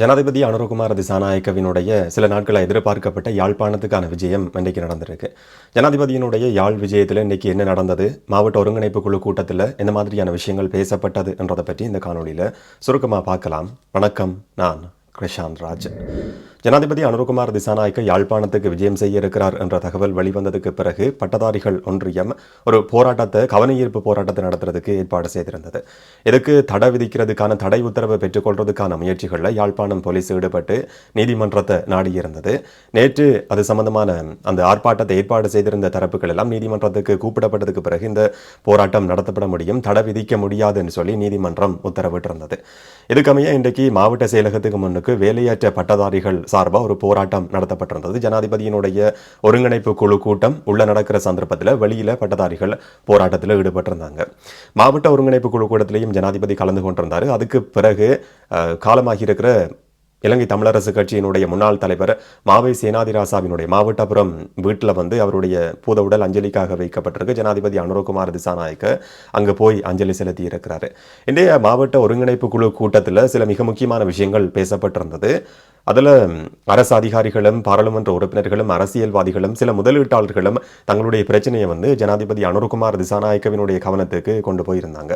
ஜனாதிபதி அனுரகுமார் திசாநாயக்கவினுடைய சில நாட்களாக எதிர்பார்க்கப்பட்ட யாழ்ப்பாணத்துக்கான விஜயம் இன்றைக்கு நடந்திருக்கு. ஜனாதிபதியினுடைய யாழ் விஜயத்தில் இன்னைக்கு என்ன நடந்தது? மாவட்ட ஒருங்கிணைப்பு குழு கூட்டத்தில் எந்த மாதிரியான விஷயங்கள் பேசப்பட்டது என்றதை பற்றி இந்த காணொலியில் சுருக்கமாக பார்க்கலாம். வணக்கம் நான் கிருஷாந்த் ராஜ் ஜனாதிபதி அனுருகுமார் திசாநாயக்க யாழ்ப்பாணத்துக்கு விஜயம் செய்ய இருக்கிறார் என்ற தகவல் வெளிவந்ததுக்கு பிறகு பட்டதாரிகள் ஒன்றியம் ஒரு போராட்டத்தை கவனஈர்ப்பு போராட்டத்தை நடத்துறதுக்கு ஏற்பாடு செய்திருந்தது. இதுக்கு தடை விதிக்கிறதுக்கான தடை உத்தரவை பெற்றுக்கொள்றதுக்கான முயற்சிகளில் யாழ்ப்பாணம் போலீஸ் ஈடுபட்டு நீதிமன்றத்தை நாடியிருந்தது. நேற்று அது சம்பந்தமான அந்த ஆர்ப்பாட்டத்தை ஏற்பாடு செய்திருந்த தரப்புகள் எல்லாம் நீதிமன்றத்துக்கு கூப்பிடப்பட்டதுக்கு பிறகு இந்த போராட்டம் நடத்தப்பட முடியும் தடை விதிக்க முடியாதுன்னு சொல்லி நீதிமன்றம் உத்தரவிட்டிருந்தது. இதுக்கமைய இன்றைக்கு மாவட்ட செயலகத்துக்கு முன்னுக்கு வேலையற்ற பட்டதாரிகள் சார்பாக ஒரு போராட்டம் நடத்தப்பட்டிருந்தது. ஜனாதிபதியினுடைய ஒருங்கிணைப்பு குழு கூட்டம் உள்ள நடக்கிற சந்தர்ப்பத்தில் வெளியில பட்டதாரிகள் போராட்டத்தில் ஈடுபட்டிருந்தாங்க. மாவட்ட ஒருங்கிணைப்பு குழு கூட்டத்திலையும் ஜனாதிபதி கலந்து கொண்டிருந்தார். அதுக்கு பிறகு காலமாகி இருக்கிற இலங்கை தமிழரசு கட்சியினுடைய முன்னாள் தலைவர் மாவை சேனாதிராசாவினுடைய மாவட்டபுரம் வீட்டில் வந்து அவருடைய பூத உடல் அஞ்சலிக்காக வைக்கப்பட்டிருக்கு. ஜனாதிபதி அனுரகுமார் திசாநாயக்க அங்கே போய் அஞ்சலி செலுத்தி இருக்கிறாரு. இன்றைய மாவட்ட ஒருங்கிணைப்பு குழு கூட்டத்தில் சில மிக முக்கியமான விஷயங்கள் பேசப்பட்டிருந்தது. அதில் அரசு அதிகாரிகளும் பாராளுமன்ற உறுப்பினர்களும் அரசியல்வாதிகளும் சில முதலீட்டாளர்களும் தங்களுடைய பிரச்சனையை வந்து ஜனாதிபதி அனுரகுமார் திசாநாயக்கவினுடைய கவனத்துக்கு கொண்டு போயிருந்தாங்க.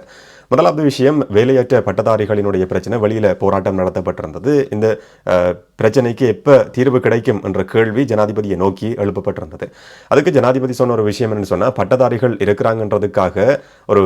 முதலாவது விஷயம் வேலையற்ற பட்டதாரிகளினுடைய பிரச்சனை. வெளியில் போராட்டம் நடத்தப்பட்டிருந்தது. இந்த பிரச்சனைக்கு எப்போ தீர்வு கிடைக்கும் என்ற கேள்வி ஜனாதிபதியை நோக்கி எழுப்பப்பட்டிருந்தது. அதுக்கு ஜனாதிபதி சொன்ன ஒரு விஷயம் என்னன்னு சொன்னால் பட்டதாரிகள் இருக்கிறாங்கன்றதுக்காக ஒரு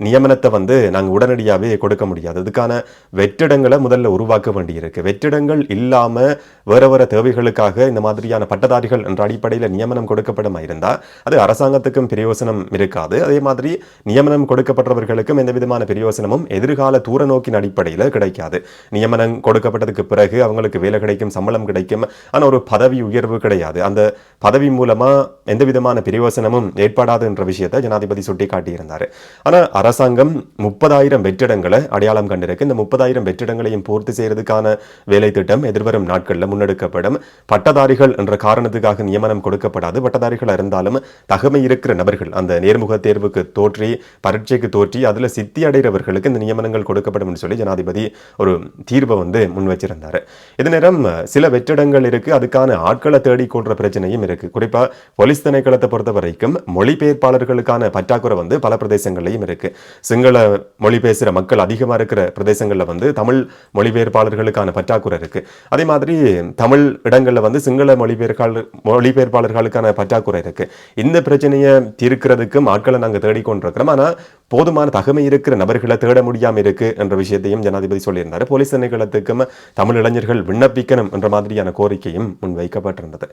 நியமனத்தை வந்து நாங்கள் உடனடியாகவே கொடுக்க முடியாது. அதுக்கான வெற்றிடங்களை முதல்ல உருவாக்க வேண்டியிருக்கு. வெற்றிடங்கள் இல்லாமல் வேறு வேறு தேவைகளுக்காக இந்த மாதிரியான பட்டதாரிகள் என்ற அடிப்படையில் நியமனம் கொடுக்கப்படமா இருந்தால் அது அரசாங்கத்துக்கும் பிரயோசனம் இருக்காது. அதே மாதிரி நியமனம் கொடுக்கப்பட்டவர்களுக்கும் எந்த விதமான பிரயோசனமும் எதிர்கால தூர நோக்கின் அடிப்படையில் கிடைக்காது. நியமனம் கொடுக்கப்பட்டதுக்கு பிறகு அவங்களுக்கு வேலை கிடைக்கும் சம்பளம் கிடைக்கும் ஆனால் ஒரு பதவி உயர்வு கிடையாது. அந்த பதவி மூலமா எந்த விதமான பிரயோசனமும் ஏற்படாது என்ற விஷயத்தை ஜனாதிபதி சுட்டி காட்டியிருந்தார் ஆனால் அரசாங்கம் முப்பதாயிரம் வெற்றிடங்களை அடையாளம் கண்டிருக்கு. இந்த முப்பதாயிரம் வெற்றிடங்களையும் பூர்த்தி செய்யறதுக்கான வேலை திட்டம் எதிர்வரும் நாட்களில் முன்னெடுக்கப்படும். பட்டதாரிகள் என்ற காரணத்துக்காக நியமனம் கொடுக்கப்படாது. பட்டதாரிகள் இருந்தாலும் தகமை இருக்கிற நபர்கள் அந்த நேர்முக தேர்வுக்கு தோற்றி பரீட்சைக்கு தோற்றி அதில் சித்தி அடைகிறவர்களுக்கு இந்த நியமனங்கள் கொடுக்கப்படும் சொல்லி ஜனாதிபதி ஒரு தீர்வை வந்து முன் வச்சிருந்தார் இது நேரம் சில வெற்றிடங்கள் இருக்கு. அதுக்கான ஆட்களை தேடிக்கொள்ற பிரச்சனையும் இருக்கு. குறிப்பாக போலீஸ் திணைக்களத்தை பொறுத்த வரைக்கும் மொழிபெயர்ப்பாளர்களுக்கான பற்றாக்குறை வந்து பல பிரதேசங்களையும் இருக்கு. சிங்கள மொழி பேசுகிற மக்கள் அதிகமாக இருக்கிற பிரதேசங்களில் வந்து தமிழ் மொழிபெயர்ப்பாளர்களுக்கான பற்றாக்குறை இருக்கு. அதே மாதிரி தமிழ் இடங்களில் வந்து சிங்கள மொழிபெயர்க்காளர் மொழிபெயர்ப்பாளர்களுக்கான பற்றாக்குறை இருக்கு. இந்த பிரச்சனையை தீர்க்கிறதுக்கும் ஆட்களை நாங்கள் தேடிக்கொண்டிருக்கிறோம் ஆனால் போதுமான தகமை இருக்கிற நபர்களை தேட முடியாம இருக்கு என்ற விஷயத்தையும் ஜனாதிபதி சொல்லியிருந்தார். போலீஸ் திணைக்களத்துக்கும் தமிழ் இளைஞர்கள் விண்ணப்பிக்கணும் என்ற மாதிரியான கோரிக்கையும் முன்வைக்கப்பட்டிருந்தது.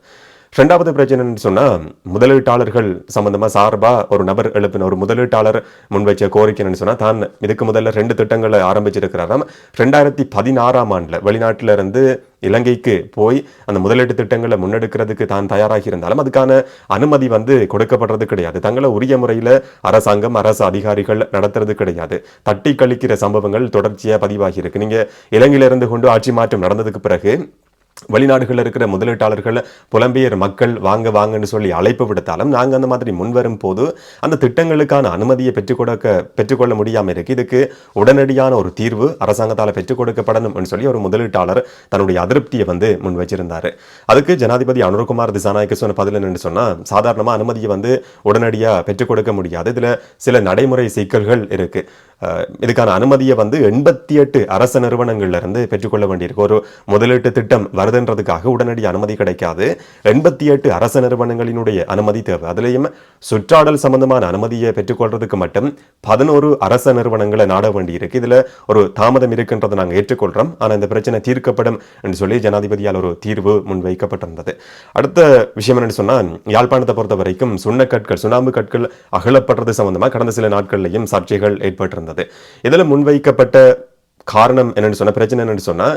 ரெண்டாவது பிரச்சனைன்னு சொன்னால் முதலீட்டாளர்கள் சம்மந்தமாக சார்பாக ஒரு நபர் எழுப்பின ஒரு முதலீட்டாளர் முன்வைச்ச கோரிக்கைன்னு சொன்னால் தான் இதுக்கு முதல்ல ரெண்டு திட்டங்களை ஆரம்பிச்சிருக்கிறாராம். ரெண்டாயிரத்தி பதினாறாம் ஆண்டில் வெளிநாட்டில் இருந்து இலங்கைக்கு போய் அந்த முதலீட்டு திட்டங்களை முன்னெடுக்கிறதுக்கு தான் தயாராகி இருந்தாலும் அதுக்கான அனுமதி வந்து கொடுக்கப்படுறது கிடையாது. தங்களை உரிய முறையில் அரசாங்கம் அரசு அதிகாரிகள் நடத்துறது கிடையாது. தட்டி கழிக்கிற சம்பவங்கள் தொடர்ச்சியாக பதிவாகி இருக்கு நீங்க இலங்கையில இருந்து கொண்டு ஆட்சி மாற்றம் நடந்ததுக்கு பிறகு வெளிநாடுகளில் இருக்கிற முதலீட்டாளர்கள் புலம்பெயர் மக்கள் வாங்க வாங்கன்னு சொல்லி அழைப்பு விடுத்தாலும் நாங்கள் அந்த மாதிரி முன்வரும் போது அந்த திட்டங்களுக்கான அனுமதியை பெற்றுக்கொடுக்க பெற்றுக்கொள்ள முடியாமல் இருக்குது இதுக்கு உடனடியான ஒரு தீர்வு அரசாங்கத்தால் பெற்றுக் கொடுக்கப்படணும்னு சொல்லி ஒரு முதலீட்டாளர் தன்னுடைய அதிருப்தியை வந்து முன் வச்சிருந்தார். அதுக்கு ஜனாதிபதி அனுர்குமார் திசாநாயக்க சொன்ன பதில் என்னன்னு சொன்னால் சாதாரணமாக அனுமதியை வந்து உடனடியாக பெற்றுக் கொடுக்க முடியாது. இதில் சில நடைமுறை சிக்கல்கள் இருக்குது இதுக்கான அனுமதியை வந்து எண்பத்தி எட்டு அரச நிறுவனங்கள்ல இருந்து பெற்றுக்கொள்ள வேண்டியிருக்கு. ஒரு முதலீட்டு திட்டம் வருதுன்றதுக்காக உடனடி அனுமதி கிடைக்காது. எண்பத்தி எட்டு அரச நிறுவனங்களினுடைய அனுமதி தேவை. அதுலேயும் சுற்றாடல் சம்பந்தமான அனுமதியை பெற்றுக்கொள்றதுக்கு மட்டும் பதினோரு அரச நிறுவனங்களை நாட வேண்டியிருக்கு. இதுல ஒரு தாமதம் இருக்குன்றதை நாங்கள் ஏற்றுக்கொள்கிறோம் ஆனால் இந்த பிரச்சனை தீர்க்கப்படும் என்று சொல்லி ஜனாதிபதியால் ஒரு தீர்வு முன்வைக்கப்பட்டிருந்தது. அடுத்த விஷயம் என்னன்னு சொன்னால் யாழ்ப்பாணத்தை பொறுத்த வரைக்கும் சுண்ணக்கற்கள் சுண்ணாம்பு கற்கள் அகலப்படுறது சம்பந்தமாக கடந்த சில நாட்கள்லையும் சர்ச்சைகள் ஏற்பட்டிருந்தது. இதில் முன்வைக்கப்பட்ட காரணம் என்னன்னு சொன்ன பிரச்சனை என்னன்னு சொன்னா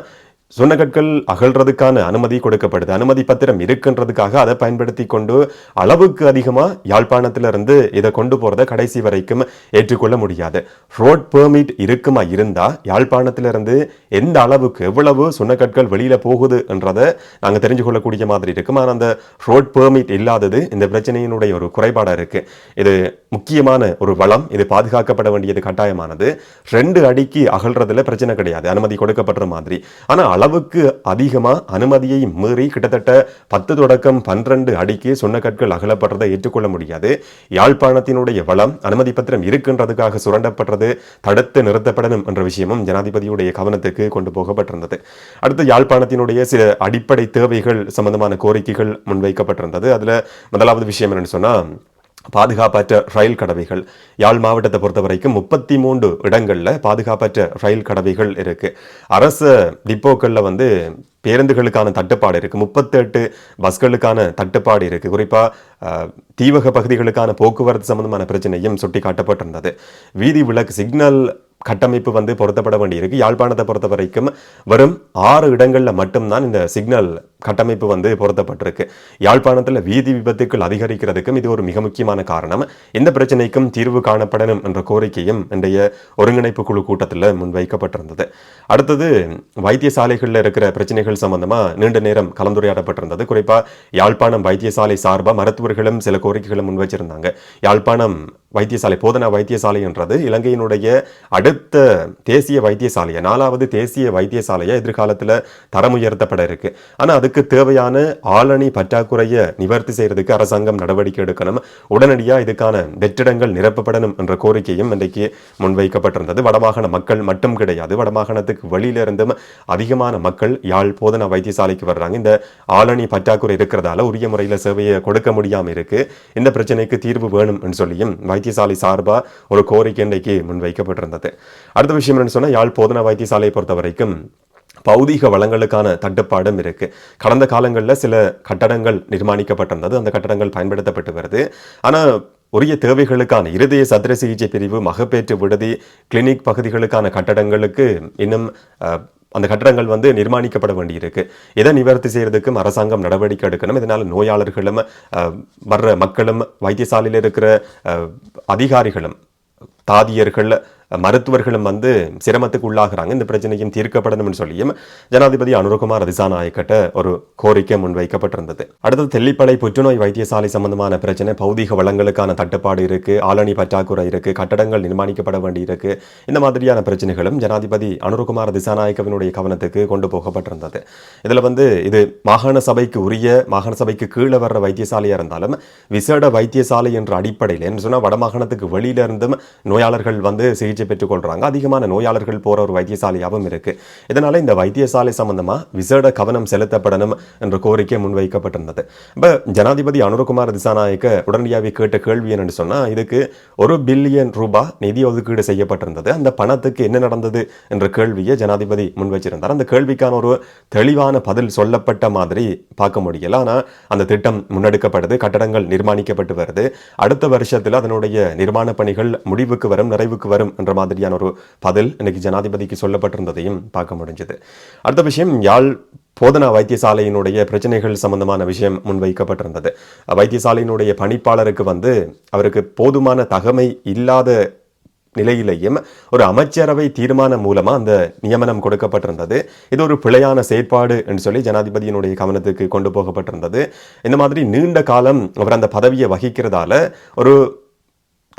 சுண்ணக்கற்கள் அகழ்றதுக்கான அனுமதி கொடுக்கப்படுது. அனுமதி பத்திரம் இருக்குன்றதுக்காக அதை பயன்படுத்தி கொண்டு அளவுக்கு அதிகமாக யாழ்ப்பாணத்திலிருந்து இதை கொண்டு போகிறத கடைசி வரைக்கும் ஏற்றுக்கொள்ள முடியாது. ரோட் பெர்மிட் இருக்குமா இருந்தால் யாழ்ப்பாணத்திலிருந்து எந்த அளவுக்கு எவ்வளவு சுண்ணக்கற்கள் வெளியில் போகுதுன்றதை நாங்கள் தெரிஞ்சு கொள்ளக்கூடிய மாதிரி இருக்கும் ஆனால் அந்த ரோட் பெர்மிட் இல்லாதது இந்த பிரச்சனையினுடைய ஒரு குறைபாடாக இருக்குது இது முக்கியமான ஒரு வளம். இது பாதுகாக்கப்பட வேண்டியது கட்டாயமானது. ரெண்டு அடிக்கு அகழ்றதுல பிரச்சனை கிடையாது. அனுமதி கொடுக்கப்படுற மாதிரி. ஆனால் அளவுக்கு அதிகமாக அனுமதியை மீறி கிட்டத்தட்ட பத்து தொடக்கம் பன்னிரண்டு அடிக்கு சுண்ணக்கற்கள் அகலப்படுறதை ஏற்றுக்கொள்ள முடியாது. யாழ்ப்பாணத்தினுடைய வளம் அனுமதி பத்திரம் இருக்கின்றதுக்காக சுரண்டப்படுறது தடுத்து நிறுத்தப்படணும் என்ற விஷயமும் ஜனாதிபதியுடைய கவனத்துக்கு கொண்டு போகப்பட்டிருந்தது. அடுத்து யாழ்ப்பாணத்தினுடைய சில அடிப்படை தேவைகள் சம்பந்தமான கோரிக்கைகள் முன்வைக்கப்பட்டிருந்தது. அதில் முதலாவது விஷயம் என்னன்னு சொன்னால் பாதுகாப்பற்ற ரயில் கடவைகள் யாழ் மாவட்டத்தை பொறுத்த வரைக்கும் முப்பத்தி மூன்று இடங்களில் பாதுகாப்பற்ற ரயில் கடவைகள் இருக்குது அரச டிப்போக்களில் வந்து பேருந்துகளுக்கான தட்டுப்பாடு இருக்குது முப்பத்தெட்டு பஸ்களுக்கான தட்டுப்பாடு இருக்குது குறிப்பாக தீவக பகுதிகளுக்கான போக்குவரத்து சம்பந்தமான பிரச்சனையும் சுட்டி காட்டப்பட்டிருந்தது வீதி விளக்கு சிக்னல் கட்டமைப்பு வந்து பொருத்தப்பட வேண்டியிருக்கு யாழ்ப்பாணத்தை பொறுத்த வரைக்கும் வெறும் ஆறு இடங்களில் மட்டும்தான் இந்த சிக்னல் கட்டமைப்பு வந்து பொருத்தப்பட்டிருக்கு. யாழ்ப்பாணத்தில் வீதி விபத்துக்கள் அதிகரிக்கிறதுக்கும் இது ஒரு மிக முக்கியமான காரணம். இந்த பிரச்சனைக்கும் தீர்வு காணப்படணும் என்ற கோரிக்கையும் இன்றைய ஒருங்கிணைப்பு குழு கூட்டத்தில் முன்வைக்கப்பட்டிருந்தது. அடுத்தது வைத்தியசாலைகளில் இருக்கிற பிரச்சனைகள் சம்பந்தமா நீண்ட நேரம் கலந்துரையாடப்பட்டிருந்தது. குறிப்பா யாழ்ப்பாணம் வைத்தியசாலை சார்பா மருத்துவர்களும் சில கோரிக்கைகளை முன்வச்சிருந்தாங்க. யாழ்ப்பாணம் வைத்தியசாலை போதனா வைத்தியசாலை என்றது இலங்கையினுடைய அடுத்த தேசிய வைத்தியசாலையை நாலாவது தேசிய வைத்தியசாலையை எதிர்காலத்தில் தரம் உயர்த்தப்பட இருக்கு. ஆனால் அதுக்கு தேவையான ஆளணி பற்றாக்குறையை நிவர்த்தி செய்யறதுக்கு அரசாங்கம் நடவடிக்கை எடுக்கணும். உடனடியாக இதுக்கான வெற்றிடங்கள் நிரப்பப்படணும் என்ற கோரிக்கையும் இன்றைக்கு முன்வைக்கப்பட்டிருந்தது. வடமாகாண மக்கள் மட்டும் கிடையாது வடமாகாணத்துக்கு வெளியில இருந்தும் அதிகமான மக்கள் யாழ் போதனா வைத்தியசாலைக்கு வர்றாங்க. இந்த ஆளணி பற்றாக்குறை இருக்கிறதால உரிய முறையில் சேவையை கொடுக்க முடியாமல் இருக்கு. இந்த பிரச்சனைக்கு தீர்வு வேணும் என்று சொல்லியும் வைத்தியசாலை சார்பா ஒரு கோரிக்கை இன்றைக்கு முன்வைக்கப்பட்டிருந்தது. அடுத்த விஷயம் என்னன்னு சொன்னா யாழ் போதனா வைத்தியசாலையை பொறுத்த வரைக்கும் பௌதீக வளங்களுக்கான தட்டுப்பாடும் இருக்கு. கடந்த காலங்களில் சில கட்டடங்கள் நிர்மாணிக்கப்பட்டிருந்தது. அந்த கட்டடங்கள் பயன்படுத்தப்பட்டு வருது. ஆனா உரிய தேவைகளுக்கான இருதய சத்திர சிகிச்சை பிரிவு மகப்பேற்று விடுதி கிளினிக் பகுதிகளுக்கான கட்டடங்களுக்கு இன்னும் அந்த கட்டடங்கள் வந்து நிர்மாணிக்கப்பட வேண்டியிருக்கு. இதை நிவர்த்தி செய்யறதுக்கும் அரசாங்கம் நடவடிக்கை எடுக்கணும். இதனால் நோயாளர்களும் வர்ற மக்களும் வைத்தியசாலையில் இருக்கிற அதிகாரிகளும் தாதியர்கள் மருத்துவர்களும் வந்து சிரமத்துக்கு உள்ளாகிறாங்க. இந்த பிரச்சனையும் தீர்க்கப்படணும்னு சொல்லியும் ஜனாதிபதி அனுரகுமார் திசாநாயக்கட்ட ஒரு கோரிக்கை முன்வைக்கப்பட்டிருந்தது. அடுத்தது தெல்லிப்பளை புற்றுநோய் வைத்தியசாலை சம்பந்தமான பிரச்சனை. பௌதீக வளங்களுக்கான தட்டுப்பாடு இருக்கு ஆளணி பற்றாக்குறை இருக்கு கட்டடங்கள் நிர்மாணிக்கப்பட வேண்டியிருக்கு இந்த மாதிரியான பிரச்சனைகளும் ஜனாதிபதி அனுரகுமார் திசாநாயக்கவினுடைய கவனத்துக்கு கொண்டு போகப்பட்டிருந்தது. இதில் வந்து இது மாகாண சபைக்கு உரிய மாகாண சபைக்கு கீழே வர்ற வைத்தியசாலையாக இருந்தாலும் விசேட வைத்தியசாலை என்ற அடிப்படையில் என்று சொன்னால் வடமாகாணத்துக்கு வெளியிலிருந்தும் நோயாளர்கள் வந்து சிகிச்சை சிகிச்சை பெற்றுக்கொள்கிறாங்க அதிகமான நோயாளர்கள் போற ஒரு வைத்தியசாலையாகவும் இருக்கு. இதனால் இந்த வைத்தியசாலை சம்பந்தமா விசேட கவனம் செலுத்தப்படணும் என்ற கோரிக்கை முன்வைக்கப்பட்டிருந்தது. இப்போ ஜனாதிபதி அனுரகுமார் திசாநாயக்க உடனடியாகவே கேட்ட கேள்வி என்னன்னு சொன்னால் இதுக்கு ஒரு பில்லியன் ரூபாய் நிதி ஒதுக்கீடு செய்யப்பட்டிருந்தது. அந்த பணத்துக்கு என்ன நடந்தது என்ற கேள்வியை ஜனாதிபதி முன்வச்சிருந்தார். அந்த கேள்விக்கான ஒரு தெளிவான பதில் சொல்லப்பட்ட மாதிரி பார்க்க முடியல. ஆனால் அந்த திட்டம் முன்னெடுக்கப்படுது கட்டடங்கள் நிர்மாணிக்கப்பட்டு வருது. அடுத்த வருஷத்தில் அதனுடைய நிர்மாண பணிகள் முடிவுக்கு வரும் நிறைவுக்கு வரும் என்ற மாதிரியான ஒரு பதில் இன்னைக்கு ஜனாதிபதிக்கு சொல்லப்பட்டிருந்ததையும் பார்க்க முடிஞ்சது. அடுத்த விஷயம் யாழ் போதனா வைத்தியசாலையினுடைய பிரச்சனைகள் சம்பந்தமான விஷயம் முன்வைக்கப்பட்டிருந்தது. வைத்தியசாலையினுடைய பணிப்பாளருக்கு வந்து அவருக்கு போதுமான தகமை இல்லாத நிலையிலேயும் ஒரு அமைச்சரவை தீர்மானம் மூலமாக அந்த நியமனம் கொடுக்கப்பட்டிருந்தது. இது ஒரு பிழையான செயற்பாடு என்று சொல்லி ஜனாதிபதியினுடைய கவனத்துக்கு கொண்டு போகப்பட்டிருந்தது. இந்த மாதிரி நீண்ட காலம் அவர் அந்த பதவியை வகிக்கிறதால ஒரு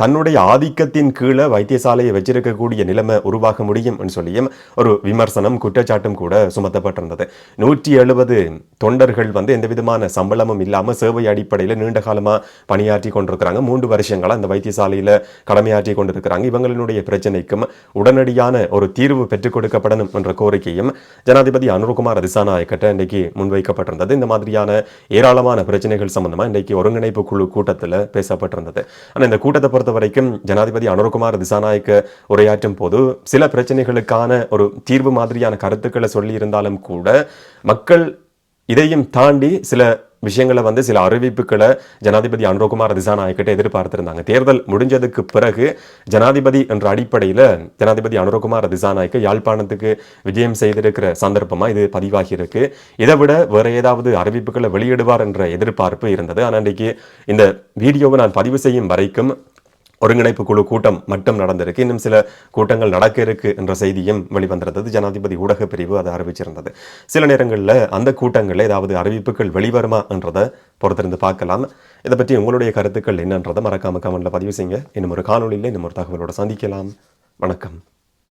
தன்னுடைய ஆதிக்கத்தின் கீழே வைத்தியசாலையை வச்சிருக்கக்கூடிய நிலைமை உருவாக முடியும் என்று சொல்லியும் ஒரு விமர்சனம் குற்றச்சாட்டும் கூட சுமத்தப்பட்டிருந்தது. நூற்றி எழுபது தொண்டர்கள் வந்து எந்த விதமான சம்பளமும் இல்லாம சேவை அடிப்படையில் நீண்ட காலமா பணியாற்றி கொண்டிருக்கிறாங்க. மூன்று வருஷங்களா அந்த வைத்தியசாலையில கடமையாற்றி கொண்டிருக்கிறாங்க. இவங்களினுடைய பிரச்சனைக்கும் உடனடியான ஒரு தீர்வு பெற்றுக் கொடுக்கப்படணும் என்ற கோரிக்கையும் ஜனாதிபதி அனுர்குமார் திசாநாயக்கட்ட இன்றைக்கு முன்வைக்கப்பட்டிருந்தது. இந்த மாதிரியான ஏராளமான பிரச்சனைகள் சம்பந்தமாக இன்றைக்கு ஒருங்கிணைப்பு குழு கூட்டத்தில் பேசப்பட்டிருந்தது. ஆனால் இந்த கூட்டத்தை பொறுத்த வரைக்கும் ஜனாதிபதி அனுர்குமார் திசாநாயக்க உரையாற்றும் போது சில பிரச்சனைகளுக்கான ஒரு தீர்வு மாதிரியான கருத்துக்களை சொல்லி இருந்தாலும் கூட மக்கள் இதையும் தாண்டி சில விஷயங்களை வந்து சில அறிவிப்புகளை ஜனாதிபதி அனுரகுமார் திசாநாயக்கிட்ட எதிர்பார்த்திருந்தாங்க. தேர்தல் முடிஞ்சதுக்கு பிறகு ஜனாதிபதி என்ற அடிப்படையில் ஜனாதிபதி அனுரகுமார் திசாநாயக்க யாழ்ப்பாணத்துக்கு விஜயம் செய்திருக்கிற சந்தர்ப்பமாக இது பதிவாகி இருக்கு இதை விட வேற ஏதாவது அறிவிப்புகளை வெளியிடுவார் என்ற எதிர்பார்ப்பு இருந்தது. ஆனால் இன்றைக்கு இந்த வீடியோவை நான் பதிவு செய்யும் வரைக்கும் ஒருங்கிணைப்பு குழு கூட்டம் மட்டும் நடந்திருக்கு. இன்னும் சில கூட்டங்கள் நடக்க இருக்கு என்ற செய்தியும் வெளிவந்திருந்தது. ஜனாதிபதி ஊடக பிரிவு அதை அறிவிச்சிருந்தது. சில நேரங்களில் அந்த கூட்டங்களில் ஏதாவது அறிவிப்புகள் வெளிவருமா என்றதை பொறுத்திருந்து பார்க்கலாம். இதை பற்றி உங்களுடைய கருத்துக்கள் என்னன்றதை மறக்காம கமெண்ட்ல பதிவு செய்யுங்க. இன்னும் ஒரு காணொலியில் இன்னும் ஒரு தகவலோட சந்திக்கலாம். வணக்கம்.